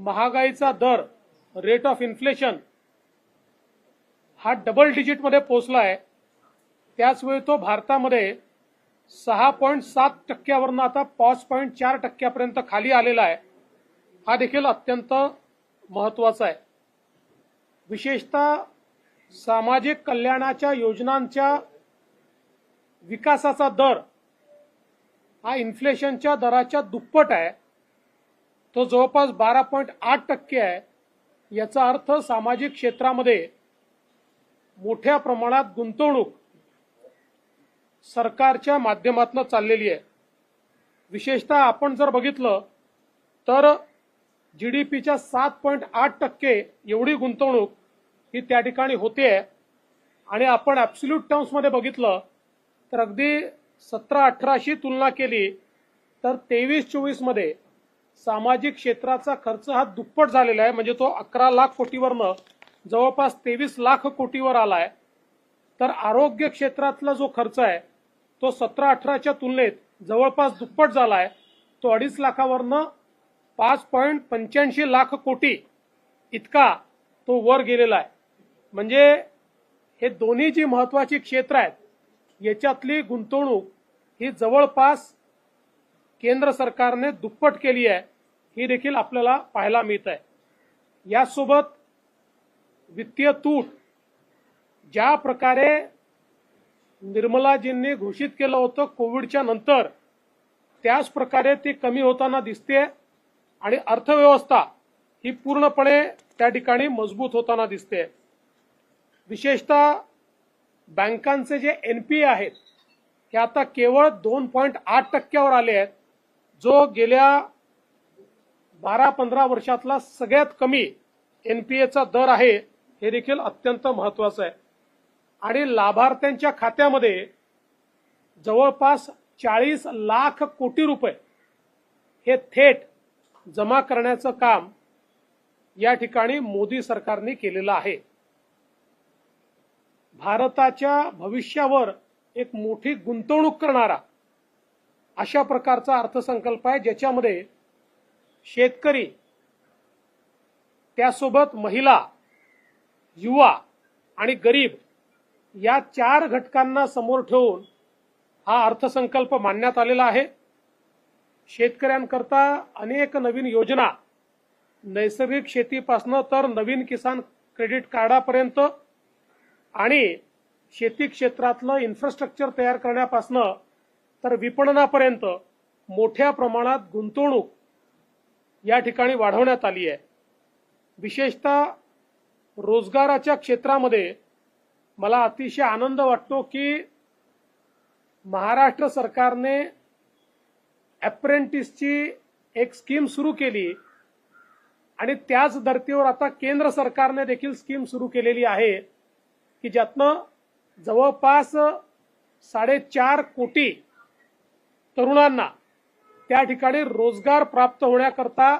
महागाईचा दर rate of inflation हा डबल डिजिटमध्ये पोहोचला आहे त्याचवेळी तो भारतामध्ये सहा पॉईंट सात टक्क्यावरनं आता पाच पॉईंट चार टक्क्यापर्यंत खाली आलेला आहे. हा देखील अत्यंत महत्त्वाचा आहे. विशेषतः सामाजिक कल्याणाच्या योजनांच्या विकासाचा दर हा इन्फ्लेशनच्या दराच्या दुप्पट आहे. तो जवळपास बारा पॉईंट आठ टक्के आहे. याचा अर्थ सामाजिक क्षेत्रामध्ये मोठ्या प्रमाणात गुंतवणूक सरकारच्या माध्यमातून चाललेली आहे. विशेषतः आपण जर बघितलं तर जी डी पीच्या सात पॉईंट आठ टक्के एवढी गुंतवणूक ही त्या ठिकाणी होते. आणि आपण ॲब्सल्यूट टर्म्समध्ये बघितलं तर अगदी सतरा अठराशी तुलना केली तर तेवीस चोवीसमध्ये सामाजिक क्षेत्राचा खर्च हा दुप्पट झालेला आहे. म्हणजे तो अकरा लाख कोटीवरनं जवळपास तेवीस लाख कोटीवर आला आहे तर आरोग्य क्षेत्रातला जो खर्च आहे तो सतरा अठराच्या तुलनेत जवळपास दुप्पट झाला आहे तो अडीच लाखावरनं पाच पॉईंट पंच्याऐंशी लाख कोटी इतका तो वर गेलेला आहे. म्हणजे हे दोन्ही जी महत्वाची क्षेत्र आहेत याच्यातली गुंतवणूक ही जवळपास केंद्र सरकारने दुप्पट केली आहे ही देखील आपल्याला पाहायला मिळत आहे. यासोबत वित्तीय तूट ज्या प्रकारे निर्मलाजींनी घोषित केलं होतं कोविडच्या नंतर त्याच प्रकारे ती कमी होताना दिसते आणि अर्थव्यवस्था ही पूर्णपणे त्या ठिकाणी मजबूत होताना दिसते विशेषतः बँकांचे जे एनपीए आहेत हे आता केवळ दोन पॉईंट आठ टक्क्यावर आले आहेत. जो गेल्या बारा पंधरा वर्षातला सगळ्यात कमी एनपीएचा दर आहे हे देखील अत्यंत महत्वाचं आहे. आणि लाभार्थ्यांच्या खात्यामध्ये जवळपास चाळीस लाख कोटी रुपये हे थेट जमा करण्याचं काम या ठिकाणी मोदी सरकारने केलेलं आहे. भारताच्या भविष्यावर एक मोठी गुंतवणूक करणारा अशा प्रकारचा अर्थसंकल्प आहे ज्याच्यामध्ये शेतकरी त्यासोबत महिला युवा आणि गरीब या चार घटकांना समोर ठेवून हा अर्थसंकल्प मांडण्यात आलेला आहे. शेतकऱ्यांकरता अनेक नवीन योजना नैसर्गिक शेतीपासनं तर नवीन किसान क्रेडिट कार्डापर्यंत आणि शेती क्षेत्रातलं इन्फ्रास्ट्रक्चर तयार करण्यापासनं तर विपणनापर्यंत मोठ्या प्रमाणात गुंतवणूक या ठिकाणी वाढवण्यात आली आहे. विशेषतः रोजगाराच्या क्षेत्रामध्ये मला अतिशय आनंद वाटतो की महाराष्ट्र सरकारने अप्रेंटिसची एक स्कीम सुरू केली आणि त्याच धर्तीवर आता केंद्र सरकारने देखील स्कीम सुरू केलेली आहे की ज्यातनं जवळपास साडेचार कोटी तरुणांना त्या ठिकाणी रोजगार प्राप्त होण्याकरता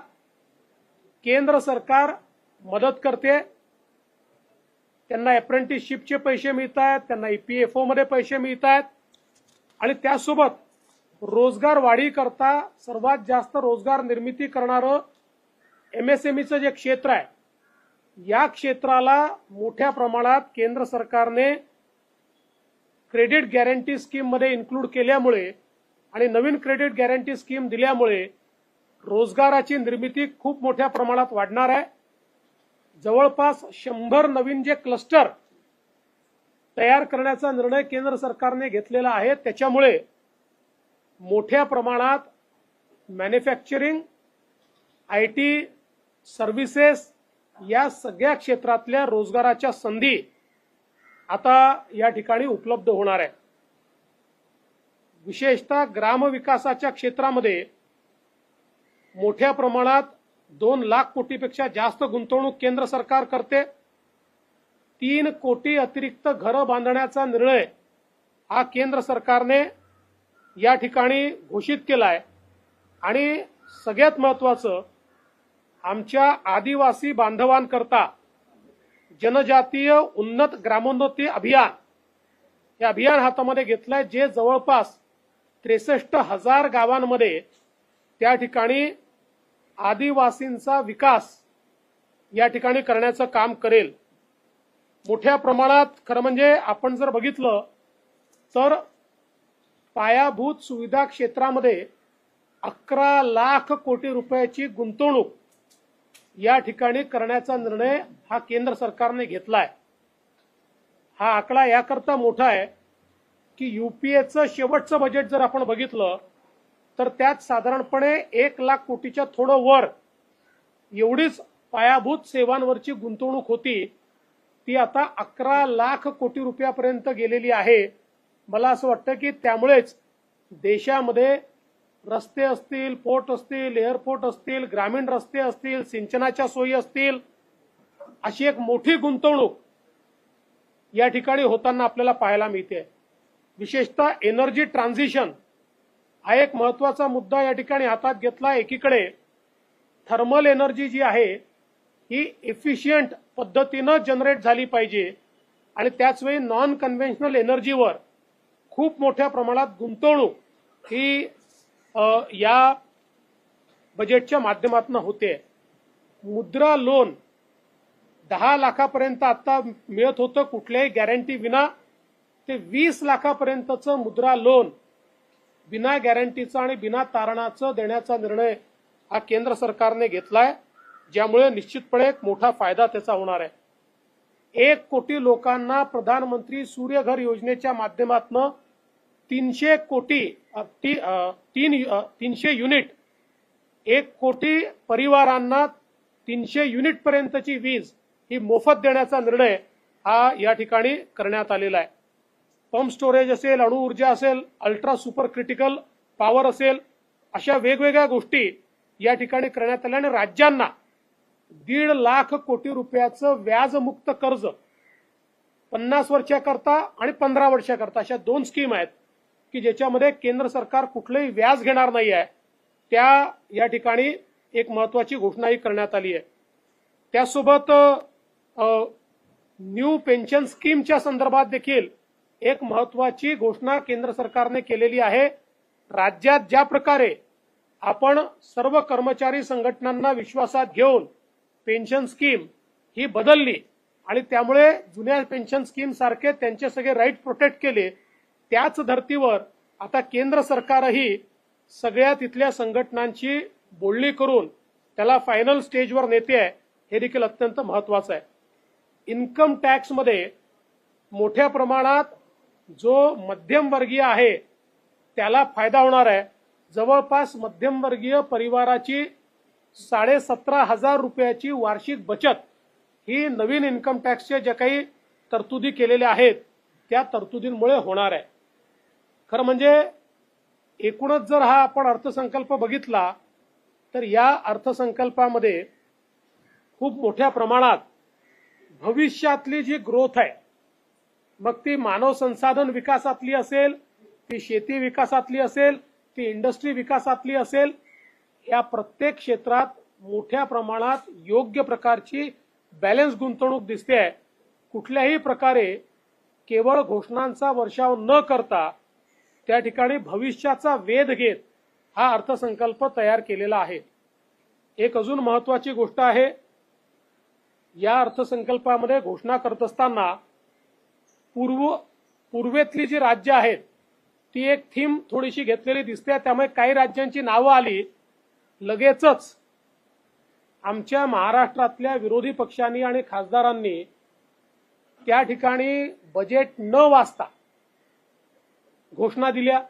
केंद्र सरकार मदत करते. त्यांना अप्रेंटिसशिपचे पैसे मिळत आहेत त्यांना ईपीएफओ मध्ये पैसे मिळत आहेत आणि त्यासोबत रोजगार वाढी करता सर्वात जास्त रोजगार निर्मिती करणारं एमएसएमईचं जे क्षेत्र आहे या क्षेत्राला मोठ्या प्रमाणात केंद्र सरकारने क्रेडिट गॅरंटी स्कीममध्ये इन्क्लूड केल्यामुळे आणि नवीन क्रेडिट गॅरंटी स्कीम दिल्यामुळे रोजगाराची निर्मिती खूप मोठ्या प्रमाणात वाढणार आहे. जवळपास शंभर नवीन जे क्लस्टर तयार करण्याचा निर्णय केंद्र सरकारने घेतलेला आहे त्याच्यामुळे मोठ्या प्रमाणात मॅन्युफॅक्चरिंग आय टी सर्व्हिसेस या सगळ्या क्षेत्रातल्या रोजगाराच्या संधी आता या ठिकाणी उपलब्ध होणार आहे विशेषतः ग्रामविकासाच्या क्षेत्रामध्ये मोठ्या प्रमाणात दोन लाख कोटीपेक्षा जास्त गुंतवणूक केंद्र सरकार करते. तीन कोटी अतिरिक्त घरं बांधण्याचा निर्णय हा केंद्र सरकारने या ठिकाणी घोषित केलाय. आणि सगळ्यात महत्वाचं आमच्या आदिवासी बांधवांकरता जनजातीय उन्नत ग्रामोन्नती अभियान हे अभियान हातामध्ये घेतलंय जे जवळपास त्रेसष्ट हजार गावांमध्ये त्या ठिकाणी आदिवासींचा विकास या ठिकाणी करण्याचं काम करेल. मोठ्या प्रमाणात खरं म्हणजे आपण जर बघितलं तर पायाभूत सुविधा क्षेत्रामध्ये अकरा लाख कोटी रुपयाची गुंतवणूक या ठिकाणी करण्याचा निर्णय हा केंद्र सरकारने घेतलाय. हा आकडा याकरता मोठा आहे. की युपीएचं शेवटचं बजेट जर आपण बघितलं तर त्यात साधारणपणे एक लाख कोटीच्या थोडं वर एवढीच पायाभूत सेवांवरची गुंतवणूक होती. ती आता अकरा लाख कोटी रुपयापर्यंत गेलेली आहे. मला असं वाटतं की त्यामुळेच देशामध्ये रस्ते असतील पोर्ट असतील एअरपोर्ट असतील ग्रामीण रस्ते असतील सिंचनाच्या सोयी असतील अशी एक मोठी गुंतवणूक या ठिकाणी होताना आपल्याला पाहायला मिळते. विशेषतः एनर्जी ट्रान्झिशन हा एक महत्त्वाचा मुद्दा या ठिकाणी हातात घेतला एकीकडे थर्मल एनर्जी जी आहे ही इफिशियंट पद्धतीनं जनरेट झाली पाहिजे. आणि त्याचवेळी नॉन कन्व्हेन्शनल एनर्जीवर खूप मोठ्या प्रमाणात गुंतवणूक ही या बजेटच्या माध्यमातून होते. मुद्रा लोन दहा लाखापर्यंत आता मिळत होतं कुठल्याही गॅरंटी विना. ते वीस लाखापर्यंतचं मुद्रा लोन बिना गॅरंटीचं आणि बिना तारणाचं देण्याचा निर्णय हा केंद्र सरकारने घेतलाय ज्यामुळे निश्चितपणे एक मोठा फायदा त्याचा होणार आहे. एक कोटी लोकांना प्रधानमंत्री सूर्यघर योजनेच्या माध्यमातून तीनशे कोटी ती, तीन तीनशे युनिट एक कोटी परिवारांना तीनशे युनिट पर्यंतची वीज ही मोफत देण्याचा निर्णय हा या ठिकाणी करण्यात आलेला आहे. पंप स्टोरेज असेल अणुऊर्जा असेल अल्ट्रा सुपर क्रिटिकल पॉवर असेल अशा वेगवेगळ्या गोष्टी या ठिकाणी करण्यात आल्या. आणि राज्यांना दीड लाख कोटी रुपयाचं व्याजमुक्त कर्ज पन्नास वर्षाकरता आणि पंधरा वर्षाकरता अशा दोन स्कीम आहेत की ज्याच्यामध्ये केंद्र सरकार कुठलंही व्याज घेणार नाही आहे त्या या ठिकाणी एक महत्वाची घोषणाही करण्यात आली आहे. त्यासोबत न्यू पेन्शन स्कीमच्या संदर्भात देखील एक महत्वाची घोषणा केंद्र सरकारने केलेली आहे. राज्यात ज्या प्रकारे आपण सर्व कर्मचारी संघटनांना विश्वासात घेऊन पेन्शन स्कीम ही बदलली आणि त्यामुळे जुन्या पेन्शन स्कीम सारखे त्यांचे सगळे राईट प्रोटेक्ट केले त्याच धर्तीवर आता केंद्र सरकारही सगळ्या तिथल्या संघटनांची बोलणी करून त्याला फायनल स्टेजवर नेते आहे हे देखील अत्यंत महत्वाचं आहे. इन्कम टॅक्समध्ये मोठ्या प्रमाणात जो मध्यमवर्गीय आहे त्याला फायदा होणार आहे. जवळपास मध्यमवर्गीय परिवाराची साडेसतरा हजार रुपयाची वार्षिक बचत ही नवीन इन्कम टॅक्सच्या ज्या काही तरतुदी केलेल्या आहेत त्या तरतुदींमुळे होणार आहे. खरं म्हणजे एकूणच जर हा आपण अर्थसंकल्प बघितला तर या अर्थसंकल्पामध्ये खूप मोठ्या प्रमाणात भविष्यातली जी ग्रोथ आहे मग ती मानव संसाधन विकासातली असेल ती शेती विकासातली असेल ती इंडस्ट्री विकासातली असेल या प्रत्येक क्षेत्रात मोठ्या प्रमाणात योग्य प्रकारची बॅलन्स गुंतवणूक दिसते आहे कुठल्याही प्रकारे केवळ घोषणांचा वर्षाव न करता त्या ठिकाणी भविष्याचा वेध घेत हा अर्थसंकल्प तयार केलेला आहे. एक अजून महत्वाची गोष्ट आहे या अर्थसंकल्पामध्ये घोषणा करत असताना पूर्व पूर्वेतली जी राज्य आहेत ती एक थीम थोडीशी घेतलेली दिसते. त्यामुळे काही राज्यांची नावं आली. लगेचच आमच्या महाराष्ट्रातल्या विरोधी पक्षांनी आणि खासदारांनी त्या ठिकाणी बजेट न वाचता घोषणा दिल्या.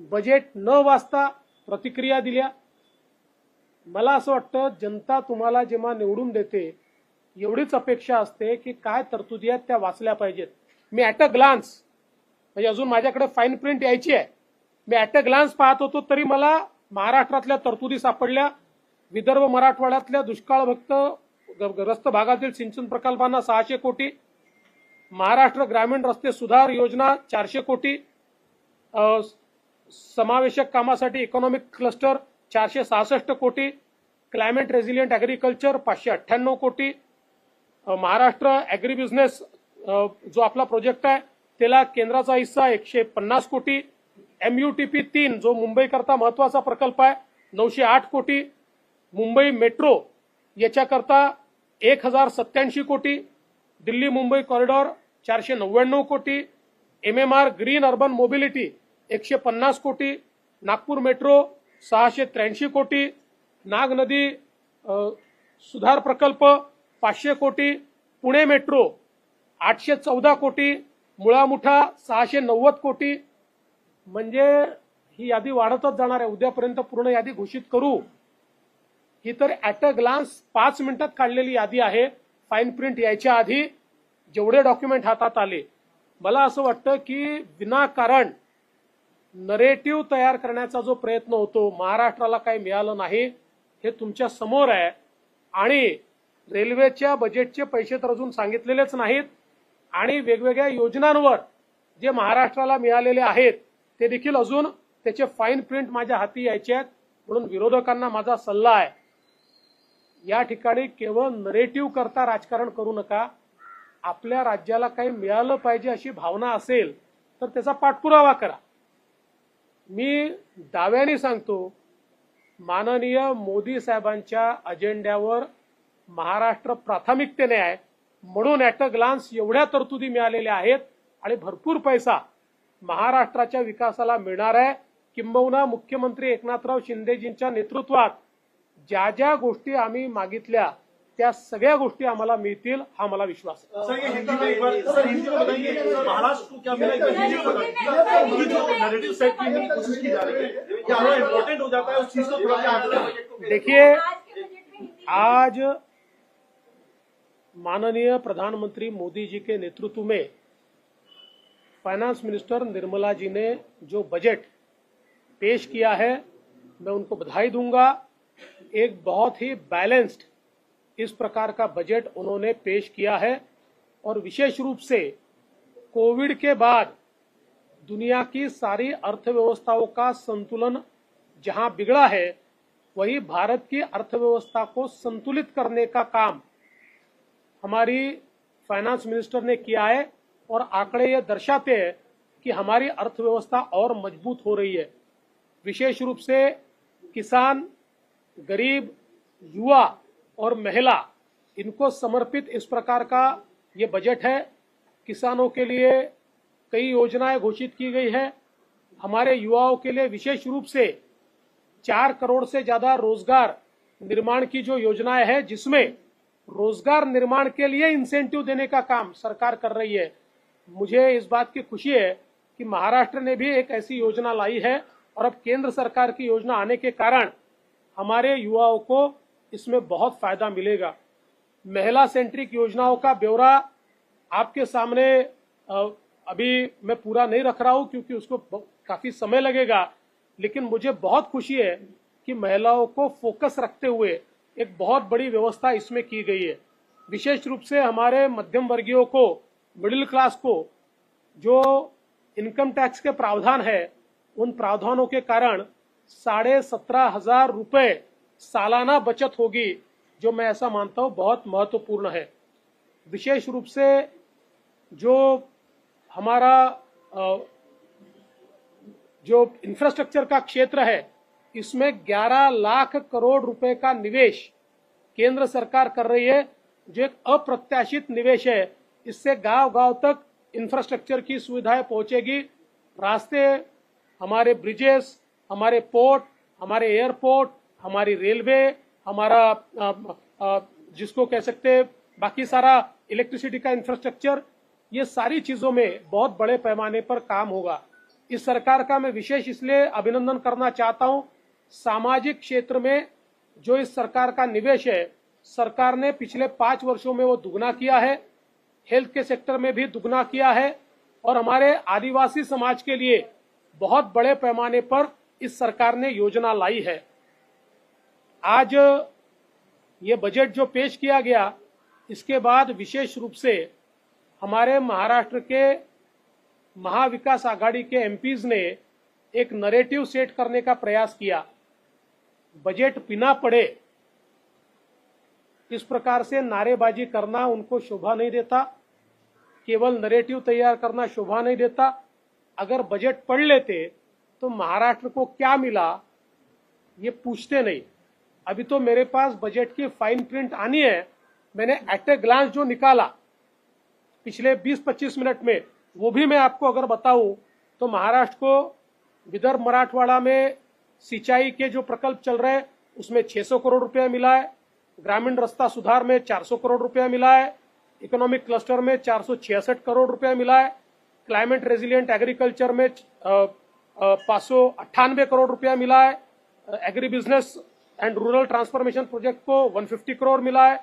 बजेट न वाचता प्रतिक्रिया दिल्या. मला असं वाटतं जनता तुम्हाला जेव्हा निवडून देते एवढीच अपेक्षा असते की काय तरतुदी आहेत त्या वाचल्या पाहिजेत. मी ऍट अ ग्लान्स म्हणजे अजून माझ्याकडे फाईन प्रिंट यायची आहे. मी ऍट अ ग्लान्स पाहत होतो तरी मला महाराष्ट्रातल्या तरतुदी सापडल्या. विदर्भ मराठवाड्यातल्या दुष्काळभक्त ग्रस्त भागातील सिंचन प्रकल्पांना सहाशे कोटी. महाराष्ट्र ग्रामीण रस्ते सुधार योजना चारशे कोटी. समावेशक कामासाठी इकॉनॉमिक क्लस्टर चारशे सहासष्ट कोटी. क्लायमेट रेझिलियंट ॲग्रिकल्चर पाचशे अठ्ठ्याण्णव कोटी. महाराष्ट्र ॲग्री बिझनेस जो आपला प्रोजेक्ट आहे त्याला केंद्राचा हिस्सा एकशे पन्नास कोटी एम यू टी पी तीन जो मुंबईकरता महत्त्वाचा प्रकल्प आहे नऊशे आठ कोटी मुंबई मेट्रो याच्याकरता एक हजार सत्याऐंशी कोटी दिल्ली मुंबई कॉरिडॉर चारशे नव्याण्णव कोटी M M R green urban mobility एकशे पन्नास कोटी नागपूर मेट्रो सहाशे त्र्याऐंशी कोटी नाग नदी सुधार प्रकल्प पाचशे कोटी पुणे मेट्रो आठशे चौदा कोटी मुळामुठा सहाशे नव्वद कोटी. म्हणजे ही यादी वाढतच जाणार आहे. उद्यापर्यंत पूर्ण यादी घोषित करू. ही तर ऍट अ ग्लान्स पाच मिनिटात काढलेली यादी आहे. फाईन प्रिंट यायच्या आधी जेवढे डॉक्युमेंट हातात आले. मला असं वाटतं की विनाकारण नरेटिव्ह तयार करण्याचा जो प्रयत्न होतो महाराष्ट्राला काही मिळालं नाही हे तुमच्यासमोर आहे. आणि रेल्वेच्या बजेटचे पैसे तर अजून सांगितलेलेच नाहीत. आणि वेगवेगळ्या योजनांवर जे महाराष्ट्राला मिळालेले आहेत ते देखील अजून त्याचे फाईन प्रिंट माझ्या हाती यायचे आहेत म्हणून विरोधकांना माझा सल्ला आहे. या ठिकाणी केवळ नरेटिव्ह करता राजकारण करू नका. आपल्या राज्याला काही मिळालं पाहिजे अशी भावना असेल तर त्याचा पाठपुरावा करा. मी दाव्याने सांगतो माननीय मोदी साहेबांच्या अजेंड्यावर महाराष्ट्र प्राथमिकतेने आहे. म्हणून ऍट अ ग्लान्स एवढ्या तरतुदी मिळालेल्या आहेत आणि भरपूर पैसा महाराष्ट्राच्या विकासाला मिळणार आहे किंबहुना मुख्यमंत्री एकनाथराव शिंदेजींच्या नेतृत्वात ज्या ज्या गोष्टी आम्ही मागितल्या त्या सगळ्या गोष्टी आम्हाला मिळतील हा मला विश्वास है हो है देखिए आज माननीय प्रधानमंत्री मोदी जी के नेतृत्व में फाइनेंस मिनिस्टर निर्मला जी ने जो बजट पेश किया है, मैं उनको बधाई दूँगा। एक बहुत ही बैलेंस्ड इस प्रकार का बजट उन्होंने पेश किया है और विशेष रूप से कोविड के बाद दुनिया की सारी अर्थव्यवस्थाओं का संतुलन जहाँ बिगड़ा है, वही भारत की अर्थव्यवस्था को संतुलित करने का काम हमारी फाइनेंस मिनिस्टर ने किया है और आंकड़े ये दर्शाते हैं कि हमारी अर्थव्यवस्था और मज़बूत हो रही है। विशेष रूप से किसान, गरीब, युवा और महिला, इनको समर्पित इस प्रकार का ये बजट है। किसानों के लिए कई योजनाएँ घोषित की गई है। हमारे युवाओं के लिए विशेष रूप से चार करोड़ से ज़्यादा रोज़गार निर्माण की जो योजनाएँ है, जिसमें रोज़गार निर्माण के लिए इंसेंटिव देने का काम सरकार कर रही है। मुझे इस बात की खुशी है कि महाराष्ट्र ने भी एक ऐसी योजना लाई है और अब केंद्र सरकार की योजना आने के कारण हमारे युवाओं को इसमें बहुत फ़ायदा मिलेगा। महिला सेंट्रिक योजनाओं का ब्यौरा आपके सामने अभी मैं पूरा नहीं रख रहा हूँ क्योंकि उसको काफ़ी समय लगेगा, लेकिन मुझे बहुत खुशी है कि महिलाओं को फोकस रखते हुए एक बहुत बड़ी व्यवस्था इसमें की गई है। विशेष रूप से हमारे मध्यम वर्गीयों को मिडिल क्लास को, जो इनकम टैक्स के प्रावधान है, उन प्रावधानों के कारण साढ़े सत्रह हज़ार रुपए सालाना बचत होगी, जो मैं ऐसा मानता हूँ बहुत महत्वपूर्ण है। विशेष रूप से जो हमारा जो इंफ्रास्ट्रक्चर का क्षेत्र है इसमें 11 लाख करोड़ रुपए का निवेश केंद्र सरकार कर रही है जो एक अप्रत्याशित निवेश है। इससे गाँव गाँव तक इंफ्रास्ट्रक्चर की सुविधाएँ पहुंचेगी। रास्ते हमारे ब्रिजेस हमारे पोर्ट हमारे एयरपोर्ट हमारी रेलवे हमारा अ, अ, जिसको कह सकते बाकी सारा इलेक्ट्रिसिटी का इंफ्रास्ट्रक्चर ये सारी चीज़ों में बहुत बड़े पैमाने पर काम होगा। इस सरकार का मैं विशेष इसलिए अभिनंदन करना चाहता हूँ सामाजिक क्षेत्र में जो इस सरकार का निवेश है, सरकार ने पिछले पाँच वर्षों में वो दुगना किया है, हेल्थ के सेक्टर में भी दुगना किया है, और हमारे आदिवासी समाज के लिए बहुत बड़े पैमाने पर इस सरकार ने योजना लाई है। आज ये बजट जो पेश किया गया, इसके बाद विशेष रूप से हमारे महाराष्ट्र के महाविकास आघाड़ी के एमपीज ने एक नरेटिव सेट करने का प्रयास किया। बजट बिना पड़े, इस प्रकार से नारेबाजी करना उनको शोभा नहीं देता, केवल नरेटिव तैयार करना शोभा नहीं देता। अगर बजट पढ़ लेते तो महाराष्ट्र को क्या मिला, ये पूछते नहीं। अभी तो मेरे पास बजट की फाइन प्रिंट आनी है, मैंने एट ए ग्लांस जो निकाला, पिछले 20-25 मिनट में, वो भी मैं आपको अगर बताऊँ तो महाराष्ट्र को विदर्भ मराठवाड़ा में सिंचाई के जो प्रकल्प चल रहे हैं, उसमें 600 करोड़ रुपया मिला है। ग्रामीण रास्ता सुधार में 400 करोड़ रुपया मिला है। इकोनॉमिक क्लस्टर में चार सौ छियासठ करोड़ रुपया मिला है। क्लाइमेट रेजिलियंट एग्रीकल्चर में पाँच सौ अट्ठानवे करोड़ रुपया मिला है। Agri business and rural transformation project को 150 करोड़ मिला है।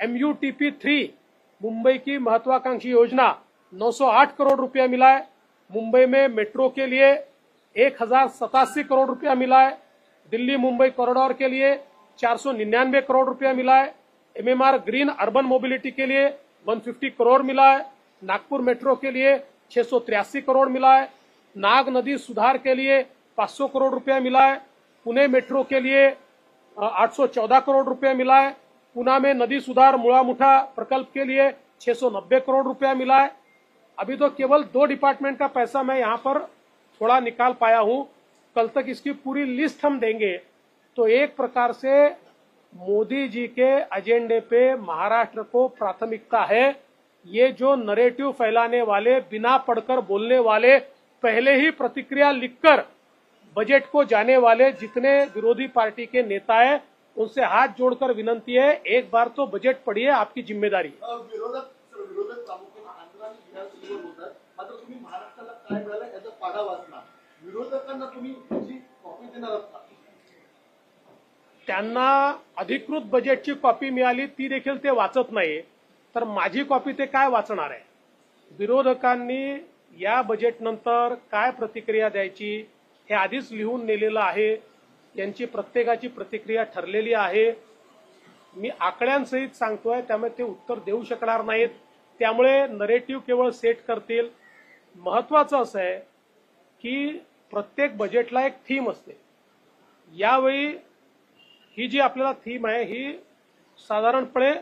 एमयूटीपी थ्री मुंबई की महत्वाकांक्षी योजना 908 करोड़ रुपया मिला है। मुंबई में मेट्रो के लिए एक हज़ार सतासी करोड़ रुपया मिला है। दिल्ली, मुंबई कॉरिडोर के लिए चार सौ निन्यानवे करोड़ रुपया मिला है। एमएमआर ग्रीन अर्बन मोबिलिटी के लिए 150 करोड़ मिला है। नागपुर मेट्रो के लिए छह करोड़ मिला है। नाग नदी सुधार के लिए 500 करोड़ रुपया मिला है। पुणे मेट्रो के लिए आठ सौ चौदह करोड़ रुपया मिला है। पुणे में नदी सुधार मुड़ा मुठा प्रकल्प के लिए 690 करोड़ रुपया मिला है। अभी तो केवल दो डिपार्टमेंट का पैसा मैं यहाँ पर थोड़ा निकाल पाया हूँ। कल तक इसकी पूरी लिस्ट हम देंगे। तो एक प्रकार से मोदी जी के एजेंडे पे महाराष्ट्र को प्राथमिकता है। ये जो नरेटिव फैलाने वाले, बिना पढ़कर बोलने वाले, पहले ही प्रतिक्रिया लिखकर बजट को जाने वाले जितने विरोधी पार्टी के नेता है, उनसे हाथ जोड़कर विनंती है, एक बार तो बजट पढ़िए, आपकी ज़िम्मेदारी. विरोधक विरोधक पाडा वाचला विरोधकांना तुम्ही त्याची कॉपी देणार असता. त्यांना अधिकृत बजेटची कॉपी मिळाली ती देखील ते वाचत नाही तर माझी कॉपी ते काय वाचणार आहे? विरोधकांनी या बजेटनंतर काय प्रतिक्रिया द्यायची हे आधीच लिहून नेलेलं आहे. यांची प्रत्येकाची प्रतिक्रिया ठरलेली आहे. मी आकड्यांसहित सांगतोय त्यामुळे ते उत्तर देऊ शकणार नाहीत. त्यामुळे नरेटिव्ह केवळ सेट करतील. महत्वाचं असं आहे की प्रत्येक बजेटला एक थीम असते. यावेळी ही जी आपल्याला थीम आहे ही साधारणपणे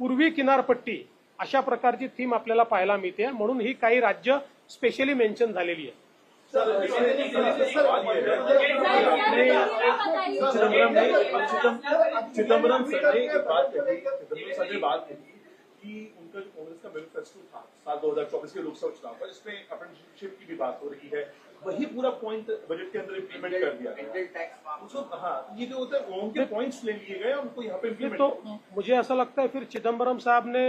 पूर्वी किनारपट्टी अशा प्रकारची थीम आपल्याला पाहायला मिळते. म्हणून ही काही राज्य स्पेशली मेन्शन झालेली आहे. चिदंबरम चिदम्बरम सर ने बात कही चिदम्बरम सर ने बात कि उनका जो कांग्रेस का मैनिफेस्टो था साल 2024 के लोकसभा चुनाव पर इसमें अप्रेंटिसशिप की भी बात हो रही है। वही पूरा पॉइंट बजट के अंदर इम्प्लीमेंट कर दिया उसको हाँ ये जो होता है उनके पॉइंट्स ले लिए गए उनको यहाँ पे इम्प्लीमेंट तो मुझे ऐसा लगता है फिर चिदम्बरम साहब ने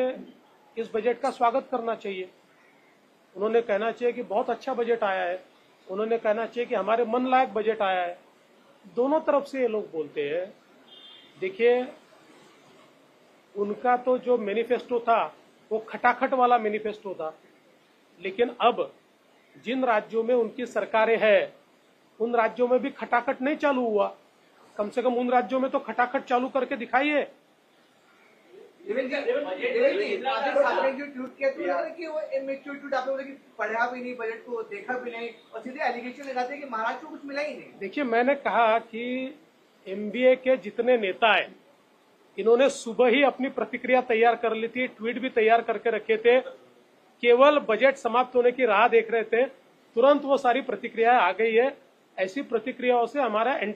इस बजट का स्वागत करना चाहिए। उन्होंने कहना चाहिए कि बहुत अच्छा बजट आया है। उन्होंने कहना चाहिए कि हमारे मन लायक बजट आया है। दोनों तरफ़ से ये लोग बोलते हैं देखिए उनका तो जो मैनिफेस्टो था वो खटाखट वाला मैनिफेस्टो था लेकिन अब जिन राज्यों में उनकी सरकारें हैं उन राज्यों में भी खटाखट नहीं चालू हुआ। कम से कम उन राज्यों में तो खटाखट चालू करके दिखाइए। देवेंद्र जी देवेंद्र जी राजेश ठाकरे जो ट्वीट किया तो लगा कि वो इमेच्योर ट्वीट आपने बोला कि पढ़ा भी नहीं बजट को देखा भी नहीं और सीधे एलिगेशन लगाते हैं कि महाराष्ट्र को कुछ मिला ही नहीं देखिए मैंने कहा कि एमबीए के जितने नेता हैं इन्होंने सुबह ही अपनी प्रतिक्रिया तैयार कर ली थी, ट्वीट भी तैयार करके रखे थे। केवल बजट समाप्त होने की राह देख रहे थे, तुरंत वो सारी प्रतिक्रिया आ गई है। ऐसी प्रतिक्रियाओं से हमारा